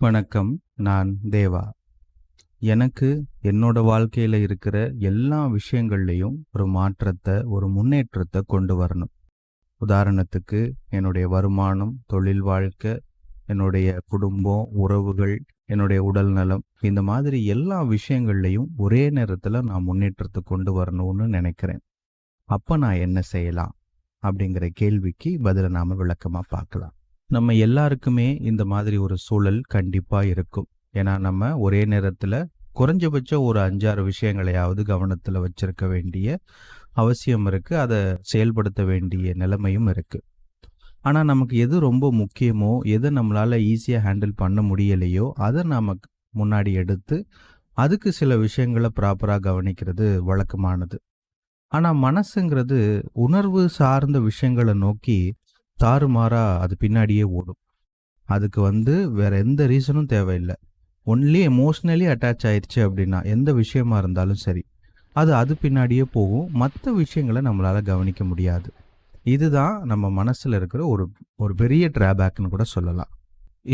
வணக்கம் நான் தேவா. எனக்கு என்னோட வாழ்க்கையில் இருக்கிற எல்லா விஷயங்கள்லையும் ஒரு மாற்றத்தை ஒரு முன்னேற்றத்தை கொண்டு வரணும். உதாரணத்துக்கு என்னுடைய வருமானம் தொழில் வாழ்க்கை என்னுடைய குடும்பம் உறவுகள் என்னுடைய உடல் நலம் இந்த மாதிரி எல்லா விஷயங்கள்லையும் ஒரே நேரத்தில் நான் முன்னேற்றத்தை கொண்டு வரணும்னு நினைக்கிறேன். அப்போ நான் என்ன செய்யலாம்? அப்படிங்கிற கேள்விக்கு பதிலை நாம் விளக்கமாக பார்க்கலாம். நம்ம எல்லாருக்குமே இந்த மாதிரி ஒரு சூழல் கண்டிப்பாக இருக்கும். ஏன்னா நம்ம ஒரே நேரத்தில் குறைஞ்சபட்சம் ஒரு அஞ்சாறு விஷயங்களையாவது கவனத்தில் வச்சிருக்க வேண்டிய அவசியம் இருக்குது அதை செயல்படுத்த வேண்டிய நிலைமையும் இருக்குது ஆனால் நமக்கு எது ரொம்ப முக்கியமோ எதை நம்மளால் ஈஸியாக ஹேண்டில் பண்ண முடியலையோ அதை நாம் முன்னாடி எடுத்து அதுக்கு சில விஷயங்களை ப்ராப்பராக கவனிக்கிறது வழக்கமானது. ஆனால் மனசுங்கிறது உணர்வு சார்ந்த விஷயங்களை நோக்கி தாறுமாறாக அது பின்னாடியே ஓடும். அதுக்கு வந்து வேறு எந்த ரீசனும் தேவையில்லை. ஒன்லி எமோஷ்னலி அட்டாச் ஆயிடுச்சு அப்படின்னா எந்த விஷயமா இருந்தாலும் சரி அது அது பின்னாடியே போகும். மற்ற விஷயங்களை நம்மளால் கவனிக்க முடியாது. இதுதான் நம்ம மனசில் இருக்கிற ஒரு ஒரு பெரிய ட்ராபேக்னு கூட சொல்லலாம்.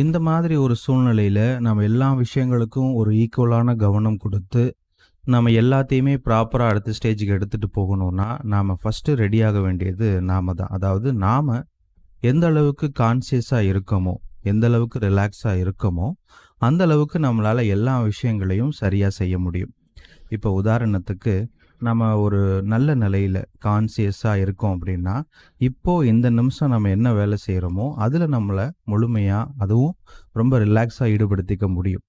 இந்த மாதிரி ஒரு சூழ்நிலையில் நம்ம எல்லா விஷயங்களுக்கும் ஒரு ஈக்குவலான கவனம் கொடுத்து நம்ம எல்லாத்தையுமே ப்ராப்பராக அடுத்த ஸ்டேஜுக்கு எடுத்துகிட்டு போகணும்னா நாம் ஃபஸ்ட்டு ரெடியாக வேண்டியது நாம தான். அதாவது நாம் எந்த அளவுக்கு கான்சியஸாக இருக்கோமோ எந்த அளவுக்கு ரிலாக்ஸாக இருக்கோமோ அந்த அளவுக்கு நம்மளால் எல்லா விஷயங்களையும் சரியாக செய்ய முடியும். இப்போ உதாரணத்துக்கு நம்ம ஒரு நல்ல நிலையில் கான்சியஸாக இருக்கோம் அப்படின்னா இப்போது இந்த நிமிஷம் நம்ம என்ன வேலை செய்கிறோமோ அதில் நம்மளை முழுமையாக அதுவும் ரொம்ப ரிலாக்ஸாக ஈடுபடுத்திக்க முடியும்.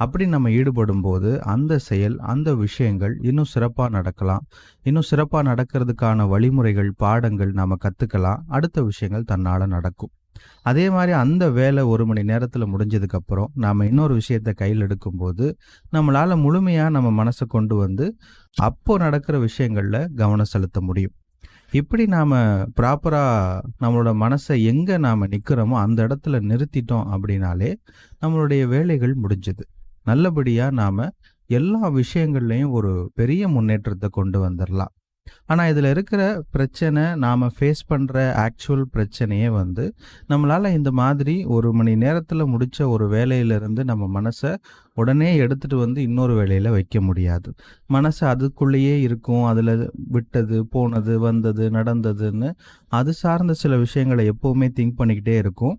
அப்படி நம்ம ஈடுபடும் போது அந்த செயல் அந்த விஷயங்கள் இன்னும் சிறப்பாக நடக்கலாம். இன்னும் சிறப்பாக நடக்கிறதுக்கான வழிமுறைகள் பாடங்கள் நாம் கற்றுக்கலாம் அடுத்த விஷயங்கள் தன்னால் நடக்கும். அதே மாதிரி அந்த வேலை ஒரு மணி நேரத்தில் முடிஞ்சதுக்கப்புறம் நாம் இன்னொரு விஷயத்தை கையில் எடுக்கும்போது நம்மளால் முழுமையாக நம்ம மனசை கொண்டு வந்து அப்போது நடக்கிற விஷயங்களில் கவனம் செலுத்த முடியும். இப்படி நாம் ப்ராப்பராக நம்மளோட மனசை எங்கே நாம் நிற்கிறோமோ அந்த இடத்துல நிறுத்திட்டோம் அப்படின்னாலே நம்மளுடைய வேலைகள் முடிஞ்சது. நல்லபடியாக நாம் எல்லா விஷயங்கள்லையும் ஒரு பெரிய முன்னேற்றத்தை கொண்டு வந்துடலாம் ஆனால் இதில் இருக்கிற பிரச்சனை நாம் ஃபேஸ் பண்ணுற ஆக்சுவல் பிரச்சனையே வந்து நம்மளால் இந்த மாதிரி ஒரு மணி நேரத்தில் முடித்த ஒரு வேலையிலிருந்து நம்ம மனசை உடனே எடுத்துகிட்டு வந்து இன்னொரு வேலையில் வைக்க முடியாது. மனசு அதுக்குள்ளேயே இருக்கும். அதில் விட்டது போனது வந்தது நடந்ததுன்னு அது சார்ந்த சில விஷயங்களை எப்போவுமே திங்க் பண்ணிக்கிட்டே இருக்கும்.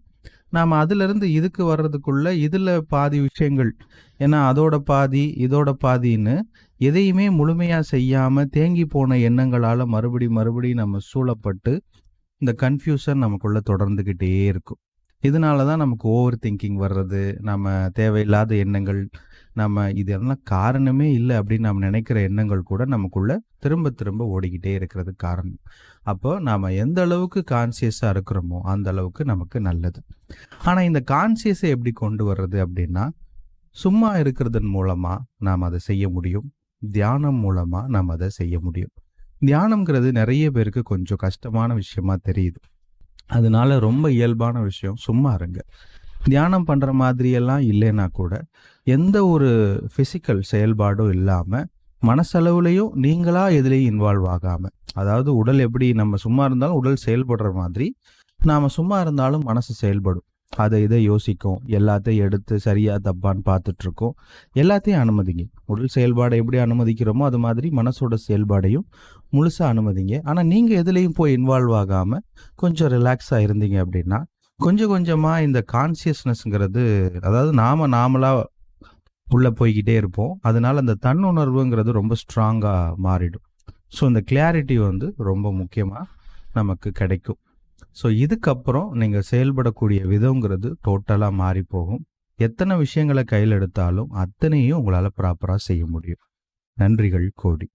நாம் அதிலிருந்து இதுக்கு வர்றதுக்குள்ள இதில் பாதி விஷயங்கள். ஏன்னா அதோட பாதி இதோட பாதின்னு எதையுமே முழுமையாக செய்யாமல் தேங்கி போன எண்ணங்களால் மறுபடி மறுபடி நம்ம சூழப்பட்டு இந்த கன்ஃபியூஷன் நமக்குள்ளே தொடர்ந்துக்கிட்டே இருக்கும். இதனால தான் நமக்கு ஓவர் திங்கிங் வர்றது நம்ம தேவையில்லாத எண்ணங்கள் நம்ம இதெல்லாம் காரணமே இல்லை அப்படின்னு நம்ம நினைக்கிற எண்ணங்கள் கூட நமக்குள்ள திரும்ப திரும்ப ஓடிக்கிட்டே இருக்கிறது காரணம். அப்போ நாம் எந்த அளவுக்கு கான்சியஸாக இருக்கிறோமோ அந்த அளவுக்கு நமக்கு நல்லது. ஆனால் இந்த கான்சியஸை எப்படி கொண்டு வர்றது அப்படின்னா சும்மா இருக்கிறதன் மூலமாக நாம் அதை செய்ய முடியும். தியானம் மூலமாக நாம் அதை செய்ய முடியும். தியானம்ங்கிறது நிறைய பேருக்கு கொஞ்சம் கஷ்டமான விஷயமா தெரியுது. அதனால ரொம்ப இயல்பான விஷயம் சும்மா இருங்க. தியானம் பண்ணுற மாதிரியெல்லாம் இல்லைன்னா கூட எந்த ஒரு ஃபிசிக்கல் செயல்பாடும் இல்லாமல் மனசளவுலையும் நீங்களாக எதுலேயும் இன்வால்வ் ஆகாமல் அதாவது உடல் எப்படி நம்ம சும்மா இருந்தாலும் உடல் செயல்படுற மாதிரி நாம் சும்மா இருந்தாலும் மனசு செயல்படும். அதை இதை யோசிக்கும். எல்லாத்தையும் எடுத்து சரியா தப்பான்னு பார்த்துட்ருக்கோம். எல்லாத்தையும் அனுமதிங்க. உடல் செயல்பாடை எப்படி அனுமதிக்கிறோமோ அது மாதிரி மனசோட செயல்பாடையும் முழுசாக அனுமதிங்க. ஆனால் நீங்கள் எதுலேயும் போய் இன்வால்வ் ஆகாமல் கொஞ்சம் ரிலாக்ஸாக இருந்தீங்க அப்படின்னா கொஞ்சம் கொஞ்சமாக இந்த கான்சியஸ்னஸ்ங்கிறது அதாவது நாம் நாமளாக உள்ளே போய்கிட்டே இருப்போம். அதனால அந்த தன்னுணர்வுங்கிறது ரொம்ப ஸ்ட்ராங்காக மாறிடும். ஸோ இந்த கிளாரிட்டி வந்து ரொம்ப முக்கியமாக நமக்கு கிடைக்கும். ஸோ இதுக்கப்புறம் நீங்கள் செயல்படக்கூடிய விதங்கிறது டோட்டலாக மாறி போகும். எத்தனை விஷயங்களை கையில் எடுத்தாலும் அத்தனையும் உங்களால் ப்ராப்பராக செய்ய முடியும். நன்றிகள் கோடி.